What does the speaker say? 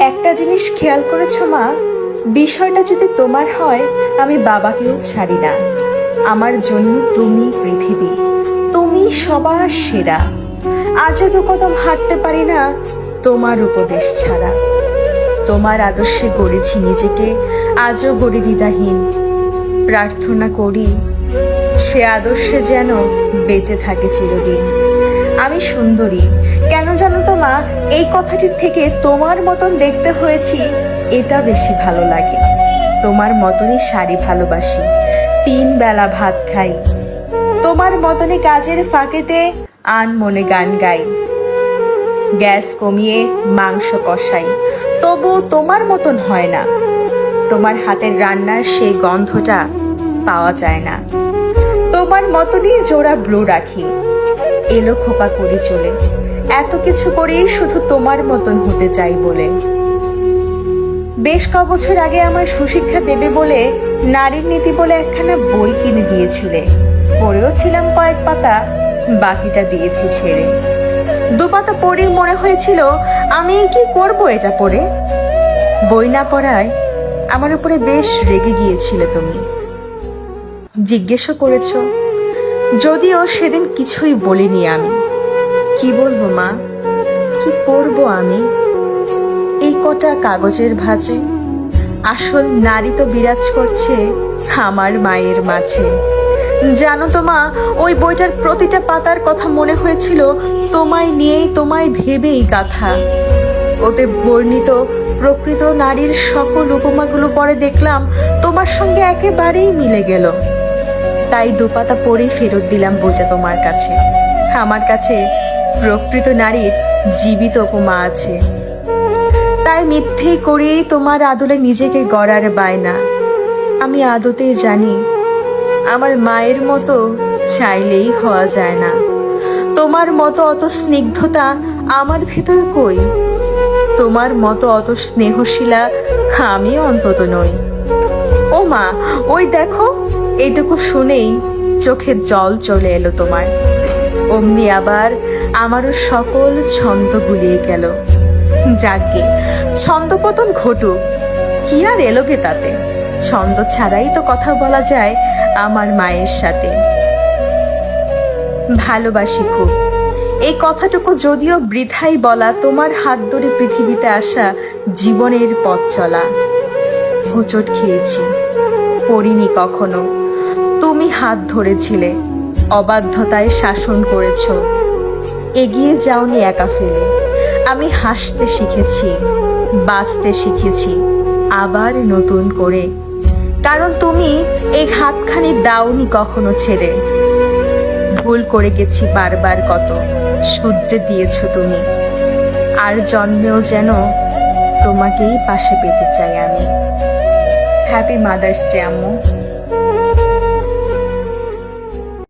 একটা জিনিস খেয়াল করেছ, মা? বিষয়টা যদি তোমার হয়, আমি বাবাকেও ছাড়ি না। আমার জন্য তুমি পৃথিবী। তুমি সবার সেরা। আজও তো কদম হাঁটতে পারি না, তোমার উপদেশ ছাড়া। তোমার আদর্শে গড়েছি নিজেকে, আজও গড়ি দ্বিধাহীন প্রার্থনা করি, সে আদর্শে যেন বেঁচে থাকে চিরদিন। আমি সুন্দরী। কেন জানো তো মা, এই কথাটির থেকে তোমার মতন দেখতে হয়েছি, এটা বেশি ভালো লাগে। তোমার মতনই শাড়ি ভালোবাসি, তিন বেলা ভাত খাই। তোমার মতনই কাজের ফাঁকেতে আন মনে গান গাই। গ্যাস কমিয়ে মাংস কষাই, তবু তোমার মতন হয় না। তোমার হাতের রান্নার সেই গন্ধটা পাওয়া যায় না। তোমার মতনই জোড়া ব্লু রাখি এলো খোপা করে চলে। এত কিছু করেই শুধু তোমার মতন হতে চাই বলে। বেশ ক বছর আগে আমার সুশিক্ষা দেবে বলে নারীর নীতি বলে একখানা বই কিনে দিয়েছিলে। পড়েও ছিলাম কয়েক পাতা, বাকিটা দিয়েছি ছেড়ে। দু পাতা পড়েই মনে হয়েছিল, আমি কি করব এটা পড়ে? বই না পড়ায় আমার উপরে বেশ রেগে গিয়েছিলে তুমি। জিজ্ঞেসও করেছ যদিও সেদিন কিছুই বলিনি আমি। কি বলব মা? কি করব আমি? এই কটা কাগজের ভাঁজে, আসল নারী তো বিরাজ করছে আমার মায়ের মাঝে। জানো তো মা, ওই বইটার প্রতিটা পাতার কথা মনে হয়েছিল, তোমায় নিয়েই তোমায় ভেবেই গাথা। ওতে বর্ণিত প্রকৃত নারীর সকল উপমাগুলো পরে দেখলাম, তোমার সঙ্গে একেবারেই মিলে গেল। তাই দুপাতা পরেই ফেরত দিলাম বইটা তোমার কাছে। আমার কাছে প্রকৃত নারীর জীবিত উপমা আছে। তাই মিথ্যে করেই তোমার আদলে নিজেকে গড়ার বায়না। আমি আদতে জানি, আমার মায়ের মতো চাইলেই হওয়া যায় না। তোমার মতো অত স্নিগ্ধতা আমার ভেতর কই? তোমার মতো অত স্নেহশীলা আমি অন্তত নই। মা, ওই দেখো, এইটুকু শুনেই চোখে জল চলে এলো তোমার। অমনি আবার আমারও সকল ছন্দ গুলিয়ে গেল। যাকে ছন্দপতন ঘটুক, কি আর এলো এলোকে তাতে? ছন্দ ছাড়াই তো কথা বলা যায় আমার মায়ের সাথে। ভালোবাসি খুব। এই কথাটুকু যদিও বৃথাই বলা তোমার হাত ধরে পৃথিবীতে আসা জীবনের পথ চলা। হোঁচট খেয়েছি। পড়িনি কখনো। তুমি হাত ধরেছিলে, অবাধ্যতায় শাসন করেছ। এগিয়ে যাওনি একা ফেলে। আমি হাসতে শিখেছি, বাঁচতে শিখেছি, আবার নতুন করে। কারণ তুমি এই হাতখানি দাওনি কখনো ছেড়ে। ভুল করে গেছি বারবার কত, শুধরে দিয়েছ তুমি। আর জন্মেও যেন তোমাকেই পাশে পেতে চাই আমি। হ্যাপি মাদার্স ডে আম্মু